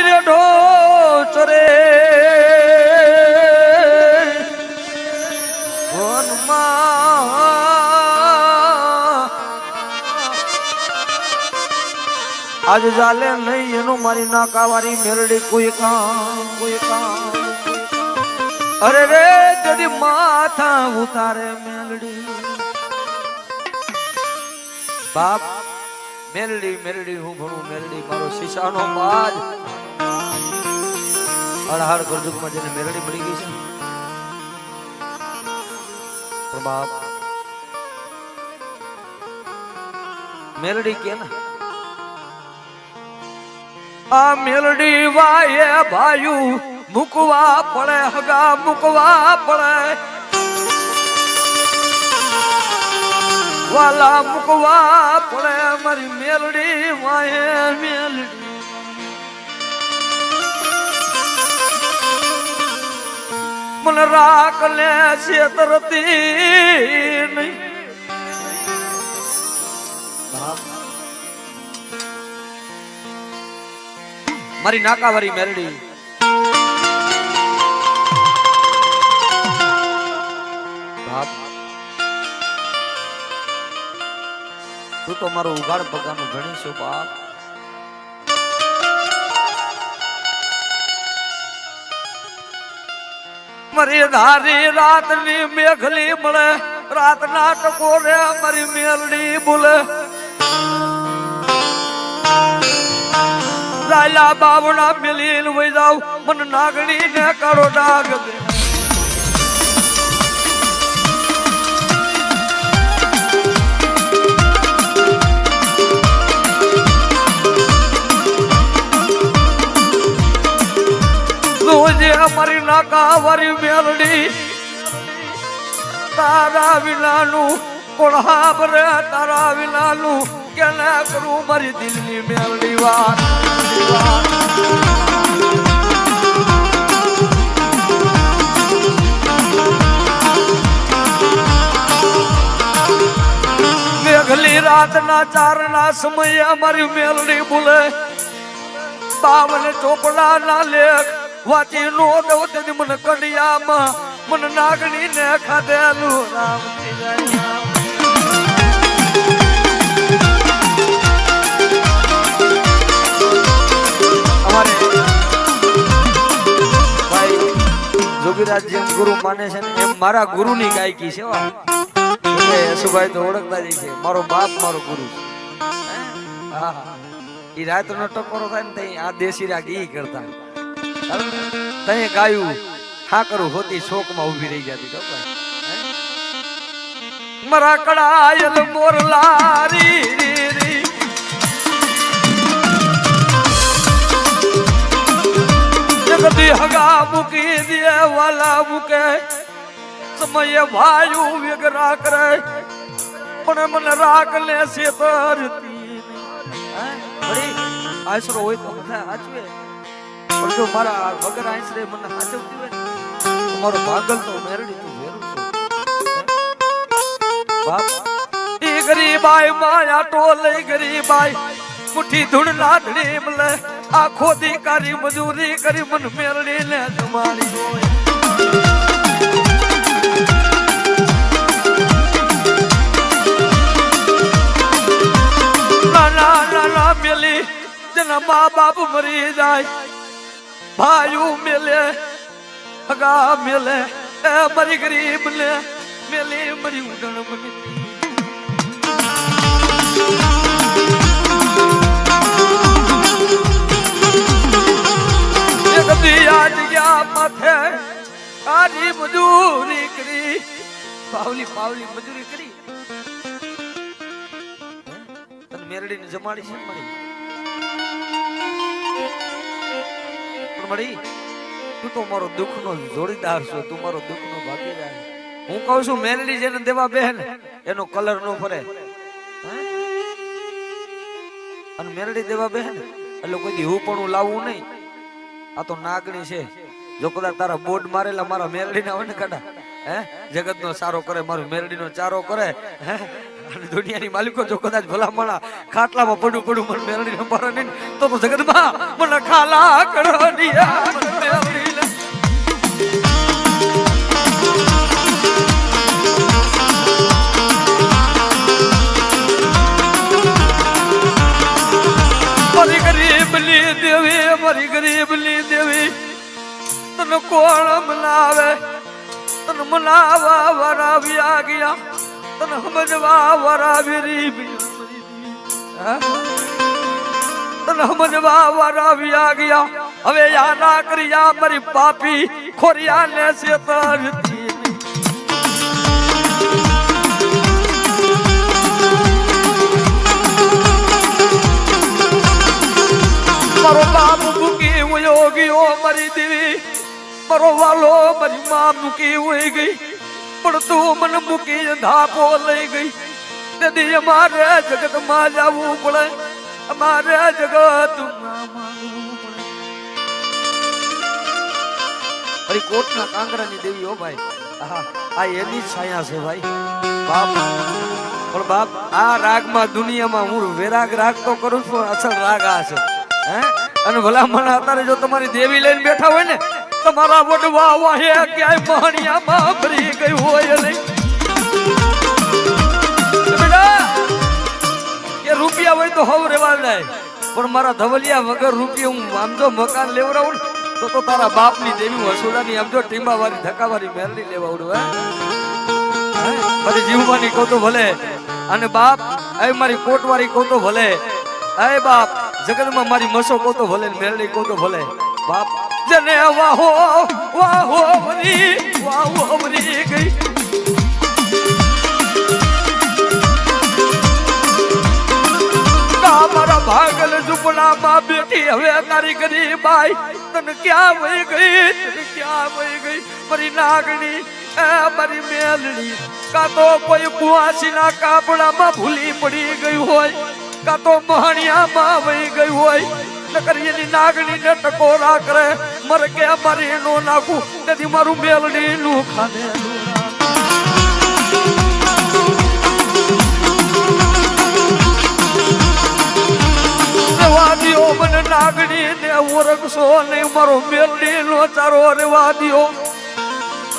મારી રે. ઢોચરે આજ ચાલે નહીં, એનું મારી નાકાવારી મેરડી કોઈ કામ કોઈ કામ. અરે રે જડી માથા ઉતારે મેલડી. બાપ મેરડી મેરડી હું ભણું મેરડી મારો શીશાનો બાજ અડહાડ ગરજુકમાં જેને મેરડી મળી ગઈ છે. બાપ મેલડી કે ને? આ મેલડી વાયે ભાયુ મુકવા પડે, હગા મુકવા પડે. વાલા મુકવા પડે, મારી મેલડી વાયે મેલડી મને રાખ લે છેતરતી નહીં મારી નાકાવારી મેરડી. તું તો મારું ઉગાડ પગાનું ભણીશું બાપ. મારી ધારી રાતની મેઘલી મળે, રાતના ટકોરે મારી મેલડી બોલે. રાયલા બાવણા મિલીન વઈ જાવ મન નાગણી ને કરો ડાગ દે. અમારી નાકા વરી મેલડી, તારા વિનાનું કોળાબ રે, તારા વિનાનું કેને કરું મારી દિલની મેલડી વાત? મેઘલી રાતના ચારના સમયે અમારી મેલડી બોલે, બાવન ચોપડા ના લેખ વાંચી નો દઉં મને કડિયામાં, મને નાગણી ને ખાધેલું રામ જોગીરાજ જેમ ગુરુ માને છે ને એમ મારા ગુરુની ગાયકી છે. યશુભાઈ છે. મારો બાપ, મારો ગુરુ હા? ઈ રાતનો ટકોરો થાય ને આ દેશી રાગ ઈ કરતા. તઈ ગાયું હા કરું હોતી શોકમાં ઊભી રહી જતી તો? મરા કડાયલ મોરલા રી રી. રી જગતી હગા મૂકી દે, વાલા મૂકે. સમય વાયુ વિગરા કરે પણ મને રાગ લે સેતરતી આશરો હોય તો બધા સાચવે પણ મારા વગર આશરે મને સાચવતી હોય ને મારો તો મેરડી તું વેરું છું. બાપ. ઈ ગરીબાઈ માયા ટોલે ગરીબાઈ મુઠી ધૂળ લાડડી મલે આખો દી મજૂરી કરી મન મેરડી ને જમાડી હોય. ના ના ના મેલી, જેના મા બાપ મરી જાય. ભાઈઓ મેલે હગા મેલે, એ મરી ગરીબ ને મેલે મરી ઉડણ ગયા માથે આજી મજૂરી કરી, પાવલી પાવલી મજૂરી કરી. તને મેરડીને જમાડી છે મળી મળી? તું તો મારો દુઃખનો જોડીદાર છો, તું મારો દુઃખનો ભાગીદાર. હું કહું છું મેરડી જેને દેવા બેન, એનો કલર નો ફરે? અને મેલડી દેવા બેન, એટલે કોઈ હું પણ લાવવું નહીં. આ તો નાગણી છે. જો કદાચ તારા બોર્ડ મારેલા મારા મેરડી ના હોય ને કાઢા હે? જગત નો સારો કરે, મારું મેરડી નો ચારો કરે, હે? અને દુનિયાની માલિકો જો કદાચ ભલામણા ખાટલામાં પડું પડું મને મેળવી સંભાળે નહીં, તો જગતમાં મને ખાલા લે. ગરીબની દેવી, મારી ગરીબની દેવી, તને કોણ મનાવે તને મનાવા વરાવ્યા ગયા તને વરાવી? તને સમજવા વરાવ્યા ગયા. હવે યાદા કર્યા મારી પાપી ખોરિયા ને શેતરથી મારો બાપ મૂકી હું ગયો મારી દેવી. મારો વાલો મારી માં મૂકી હોય ગઈ. પણ તું મન મૂકી ધાપો લઈ ગઈ. તેથી અમારે જગતમાં જવું પડે. અમારે જગત અરે કોટના કાંગરાની દેવી હો ભાઈ. આહા, આ એની છાયા છે ભાઈ. બાપ. પણ બાપ આ રાગમાં દુનિયામાં હું વેરાગ રાગ તો કરું છું અસલ રાગ આ છે. હે? અને ભલા મને અત્યારે જો તમારી દેવી લઈને બેઠા હોય ને તમારા વડવા વાહે ક્યાંય પાણીયામાં ભરી ગયું હોય નહીં. કે રૂપિયા હોય તો હવ રેવા જાય પણ મારા ધવલિયા વગર રૂપિયા હું આમ જો મકાન લેવડાવું તો તો તારા બાપની દેવી વસુલાની આમ જો ટીંબાવાળી, ધક્કાવાળી મેલડી લેવાડું હે હે? મારી જીવવાની કહું તો ભલે. અને બાપ એ મારી કોટવાળી કહું તો ભલે. એ બાપ જગતમાં મારી મસો કહું તો ભલે ને મેલડી કહું તો ભલે. બાપ જને વાહો વાહો વરી વાહો વરી ગઈ. મારા ભાગલ ઝૂંપડામાં બેઠી, હવે તારી ગરીબાઈ તને ક્યાં વહી ગઈ? ક્યાં વહી ગઈ? મારી નાગણી, એ મારી મેલડી. કા તો કોઈ કુવાસીના કાપડામાં ભૂલી પડી ગઈ હોય, કા તો મહણિયામાં વહી ગઈ હોય. નકર એની નાગણી ને ટકોરા કરે. મર કે મારી નો નાખું. તેથી મારું મેલડી નું ખાને દ્યો મને નાગણી ને ઓરખશો નહીં. મારો મેલડી નો ચારો રેવા દ્યો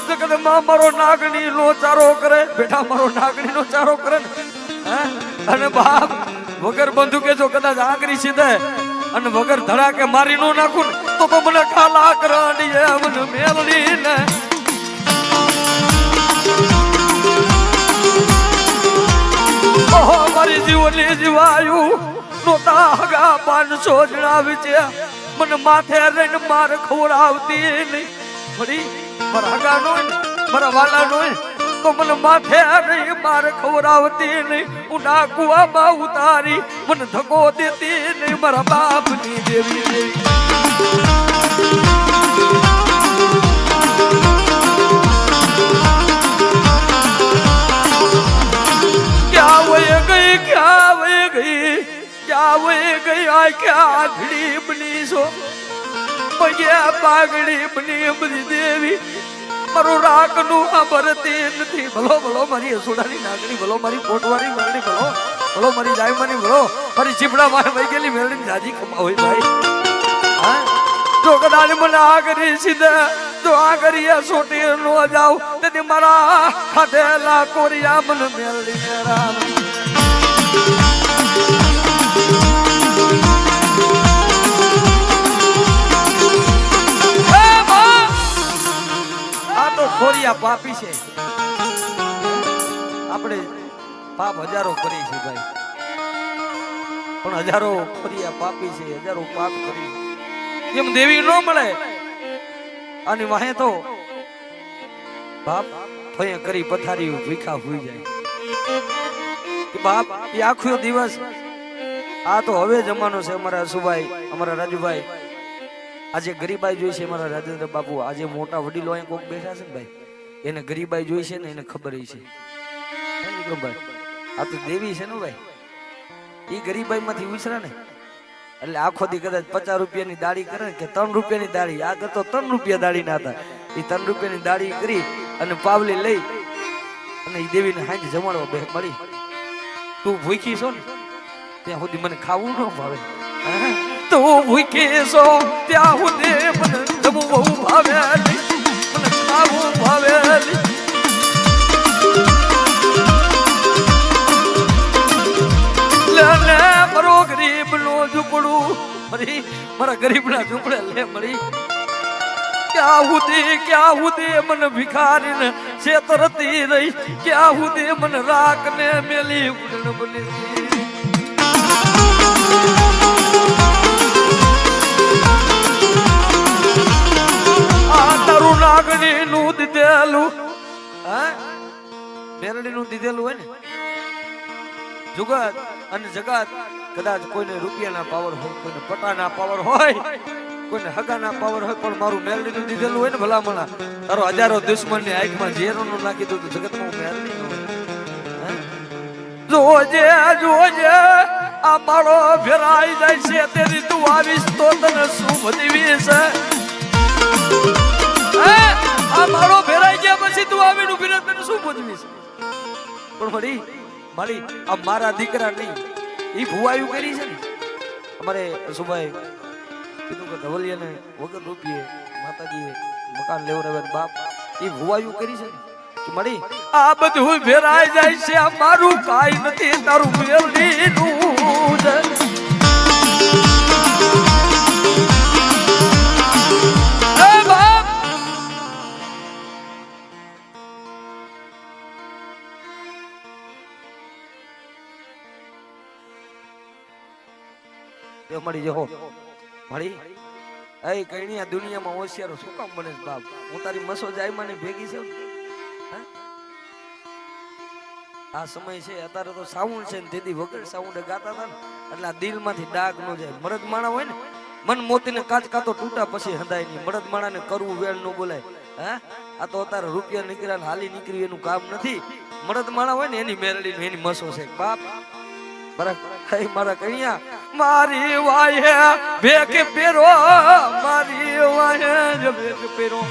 જગતમાં મારો નાગણી નો ચારો કરે. બેટા, મારો નાગણી નો ચારો કરે? અને બાપ વગર બંદૂકે જો કદાચ આગરી સીધે. અને વગર ધડાકે મારી નો નાખું તો તો મને ખાલા કરડી મને મેલડી ને. ઓહો, મારી જીવની જીવાયું નોતા હગા પાંચસો જણાવી છે. મને માથે રહીને માર ખવડાવતી નહીં. ફરી મારા હગા નો, મારા વાલા નો મને માથે રહી માર ખવડાવતી નહીં. ઊંડા કુવામાં ઉતારી મને ધકો દેતી નહીં. મારા બાપની દેવી ક્યાં વહી ગઈ, ક્યાં વહી ગઈ? ક્યાં વહી ગઈ? આ ક્યાં બની છો? પગ્યા પાઘડી બની બધી દેવી. મારું રાખનું સાંભળતી નથી ભલો ભલો, મારી અસુડાની નાગણી, ભલો, મારી કોટવારી મેળડી ભલો ભલો, મારી જાયમાની ભલો, મારી ચીપડા મારે વહી ગયેલી મેળડી જાજી કમાવી, ભાઈ હા? જો કદાચ મને આ કરી સીધા, જો આ કરી સોટી નો જાવ તેથી મારા ખાધેલા કોરિયા મને મેળડી મેળા પાપી છે. આપણે પાપ હજારો કરી છે ભાઈ. પણ હજારો ખોરિયા પાપી છે, હજારો પાપ કરી. એમ દેવી ન મળે. અને વાહે તો બાપ ફય કરી પથારી ભીખા હોઈ જાય. બાપ, એ આખો દિવસ આ તો હવે જમાનો છે અમારા અશુભાઈ અમારા રાજુભાઈ. આજે ગરીબાઈ જોઈ છે, અમારા રાજેન્દ્ર બાપુ. આજે મોટા વડીલો અહીં કોક બેઠા છે ને ભાઈ? એને ગરીબાઈ જોઈ છે ને એને ખબર છે. આ તો દેવી છે ને ભાઈ. એ ગરીબાઈ માંથી ઉછરા ને. એટલે આખો દી કદાચ પચાસ રૂપિયાની દાડી કરે કે ત્રણ રૂપિયાની દાડી આ કરતો ત્રણ રૂપિયા દાડી ના હતા. એ ત્રણ રૂપિયાની દાડી કરી અને પાવલી લઈ અને એ દેવીને હાંજ જમાડવા બે મળી તું ભૂખી છો ને, ત્યાં સુધી મને ખાવું ન ભાવે? તું ભૂખી છો ત્યાં સુધી મને જમવું ભાવે મને ખાવું ભાવે લે લે, મારો ગરીબ નો ના લે મળી ક્યાં સુધી ક્યાં સુધી મને ભિખારીને છેતરતી રહી. ક્યાં સુધી મને રાખને મેલી ઉડન બની તારું નાગણી નું દીધેલું બેરડી મેરડી નું દીધેલું હોય ને જુગત અને જગત કદાચ કોઈને રૂપિયાના પાવર હોય, કોઈને પટાના પાવર હોય, કોઈને હગાના પાવર હોય, પણ મારું મેરડી નું દીધેલું હોય ને ભલામણા તારો હજારો દુશ્મનની આંખમાં ઝેરો નું નાખી દઉં જગતમાં. હે? જોજે જોજે, આ માળો ફેરાઈ જાય છે તેની તું આવીશ તો તને શું બધી છે? આ માળો ફેરાઈ ગયા પછી તું આવીને ઊભી રહે, તને શું પૂછવીશ પણ મળી મળી, આ મારા દીકરા નહીં ઈ ભુવાયું કરી છે ને? અમારે સુભાઈ કીધું કે ધવલિયાને વગર રૂપિયે માતાજીએ મકાન લેવડાવે બાપ, ઈ ભુવાયું કરી છે ને? મળી, આ બધું ફેરાઈ જાય છે, આ મારું કાઈ નથી, તારું મેલડીનું મળી જહો. મળી એ કઈની આ દુનિયામાં હોશિયારો શું કામ બને બાપ? હું તારી મસો જાયમાં મને ભેગી છે? આ સમય છે, અત્યારે તો સાઉન્ડ છે ને તેથી વગર સાઉન્ડ ગાતા હતા ને, એટલે આ દિલમાંથી ડાઘ નો જાય. મરદ માણા હોય ને, મન મોતીને કાચ કાતો તૂટા પછી હંધાય નહીં. મરદ માણાને કરવું વેળ નો બોલાય. હે? આ તો અત્યારે રૂપિયા નીકળ્યા ને હાલી નીકળી એનું કામ નથી. મરદ માણા હોય ને, એની મેરડી એની મસો છે. બાપ, બરાબર. મારા કણિયા મારી વાહે ભેખ પેરો, મારી વાહે જ ભેખ પેરો.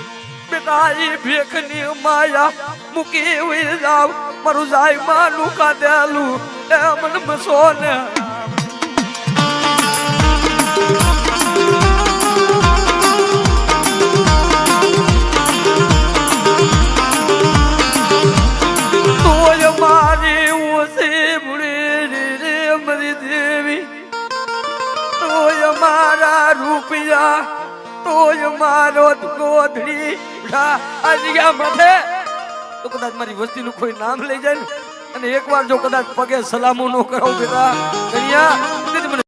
બેટા ઈ ભેખની માયા મૂકી જાવ મારું જાય માનું કાદેલું એમ મસો ને રૂપિયા, તોય મારો ગોધડી અજ્ઞા મથે તો કદાચ મારી વસ્તીનું કોઈ નામ લઈ જાય ને? અને એકવાર જો કદાચ પગે સલામો ન કરાવું બેટા. કન્યા